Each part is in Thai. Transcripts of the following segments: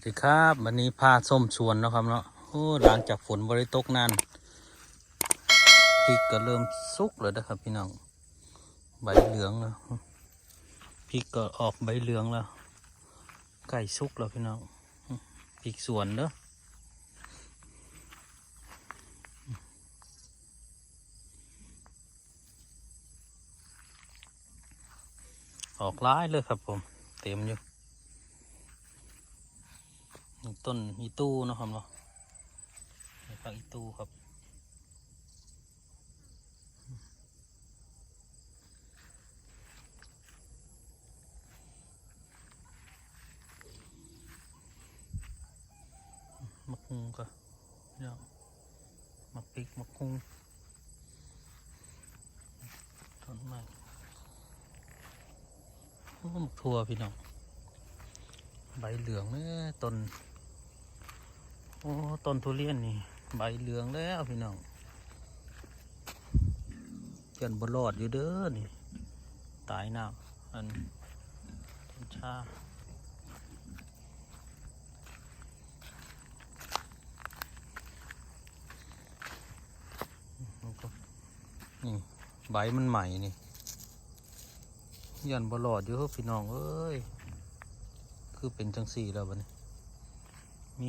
สวัสดีครับวันนี้พาส้มสวนนะครับเนาะโอ้หลังจากฝนบริตกนานพริกก็เริ่มสุกแล้วนะครับ พี่น้องใบเหลืองแล้วพริกก็ออกใบเหลืองแล้วไก่สุกแล้วพี่น้องพริกสวนเด้อออกร้ายเลยครับผม เต็มอยู่ นี่ต้นอีตู้นะครับเนาะนี่ผักอีตู้ครับ มักฮุงก็เนาะมักพริกมักฮุงต้นไม้มักทั่วพี่น้องใบเหลืองเนี่ยต้น โอ้ต้นทุเรียนนี่ ใบเหลืองแล้วพี่น้องเกินบรอดอยู่เด้อนี่ ตายน้ำอันต้นชานี่ใบมันใหม่นี่ยันบรอดอยู่เด้พี่น้องเอ้ย คือเป็นจังสี่แล้วบัดนี้มี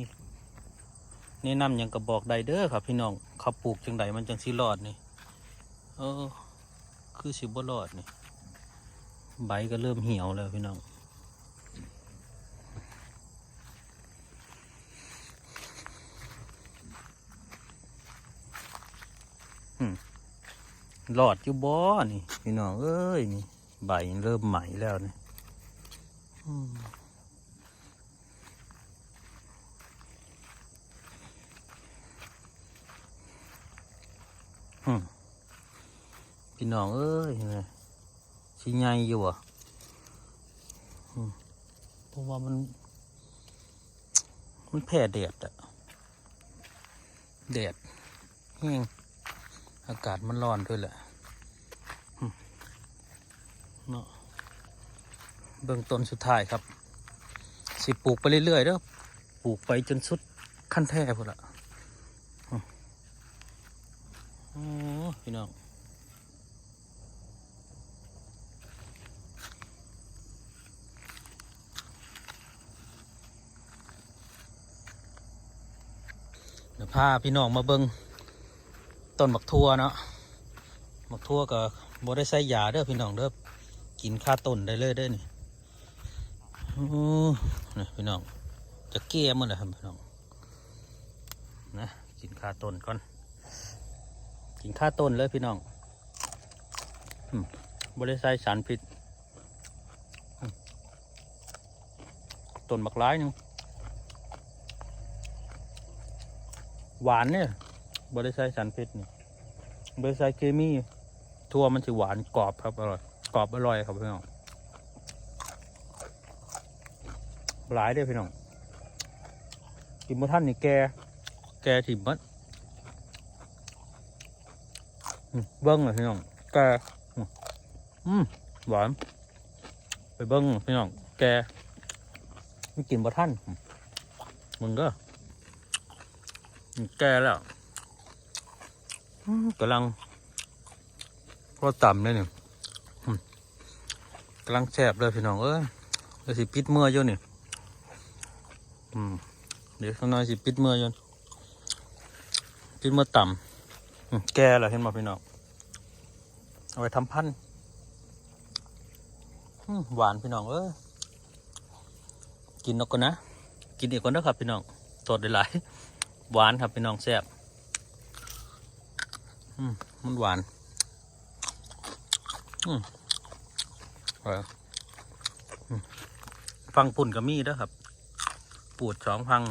แนะนำหยังกระบอกใดเด้อครับ พี่น้องเขาปลูกจังใดมันจังสิรอดนี่เออ คือสิบ่รอดนี่ ใบก็เริ่มเหี่ยวแล้วพี่น้องอืมรอดอยู่บ่นี่ พี่น้องเอ้ยนี่ ใบเริ่มใหม่แล้วนี่อืม อืม พี่น้องเอ้ยชิใหญ่อยู่อะอืมเพราะว่ามัน มันแผ่แดดอะแดดแห้งอากาศมันร้อนด้วยแหละเนาะเบื้องต้นสุดท้ายครับ สิปลูกไปเรื่อยๆเด้อปลูกไปจนสุดขั้นแท้พุ่นละ โอ้พี่น้องเดี๋ยวพาพี่น้องมาเบิงต้นบักทั่วเนาะบักทั่วก็บ่ได้ใส่ยาเด้อพี่น้องเด้อกินค่าต้นได้เลยเด้อนี่โอ้นี่พี่น้องจะเกี้ยมันเลยครับพี่น้องนะกินค่าต้นก่อน กินข้าต้นเลยพี่น้องบริษัทสารพิษต้นบักร้ายนึงหวานเนี่ยบริษัทสารพิษนี่บริษัทเคมีทั่วมันจะหวานกรอบครับอร่อยกรอบอร่อยครับพี่น้องหลายเด้อพี่น้องกินมาท่านนี่แก แกถิ่มมัด อืม เบิ้งเลยพี่น้องแกอืมหวาน ไปเบิ้งพี่น้องแกไม่กินบ่ท่านมึงก็แกแล้วกำลังรสต่ำเลยนี่กำลังแสบเลยพี่น้องเอ้ยเดี๋ยวสิปิดเมื่ออยู่นี่เดี๋ยวข้างในสิปิดเมื่ออยู่ปิดเมื่อต่ำ แก่แล้วเห็นมาพี่น้องเอาไปทำพันธุ์อืมหวานพี่น้องเอ้ยกินนกก่อนนะ กินอีกก่อนนะครับพี่น้องสดได้หลายหวานครับพี่น้องแซ่บอืมมันหวานอืมอร่อยอืมฟังปุ่นกับมีเด้อครับ ปูดสองพัง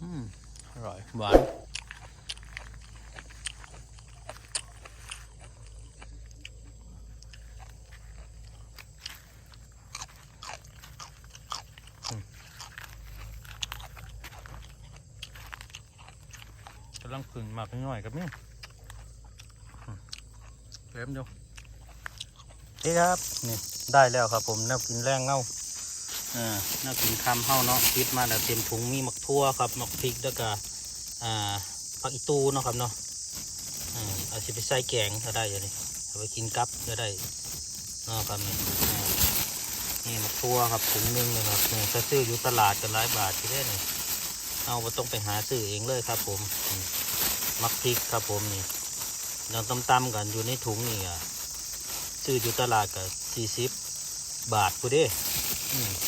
อืมอ ร่อย หวาน กำลังพึ่งมาเพิ่งหน่อยกับนี่อืมเต็มอยู่นี่ครับนี่ได้แล้วครับผมแนวกินแรงเงาอ่าแนวกินคำเฮ้าเนาะคิดมาแล้วเต็มถุงมีมักทั่วครับ มักพริกแล้วก็ อ่าผักอีตูเนาะครับเนาะอ่าเอาสิไปใส่แกงก็ได้อยู่นี่เอาไปกินกับก็ได้เนาะครับนี่นี่มักทัวครับถุงนึงนะครับนี่ถ้าซื้ออยู่ตลาดกันหลายบาทที่ได้นี่เอาไ่ต้องไปหาซื้อเองเลยครับ ผมมักพริกครับผมนี่ยังตำๆกันอยู่ในถุงนี่อะซื้ออยู่ตลาดกับสี่สิบบาทกูเด้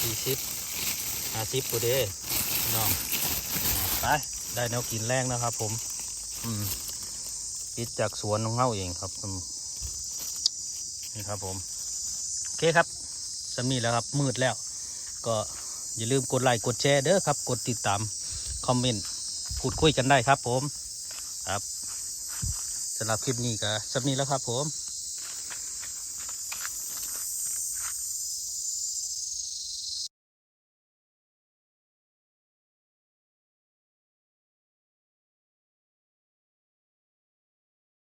สี่สิบห้าสิบกูเด้น้องอะไป ได้แนวกินแรงนะครับ ผม อืมคิดจากสวนของเฮาเองครับนี่ครับผม โอเคครับสำนีแล้วครับ มืดแล้ว ก็อย่าลืมกดไลค์กดแชร์เด้อครับ กดติดตาม คอมเมนต์ พูดคุยกันได้ครับผม ครับสำหรับคลิปนี้ก็สำนีแล้วครับผม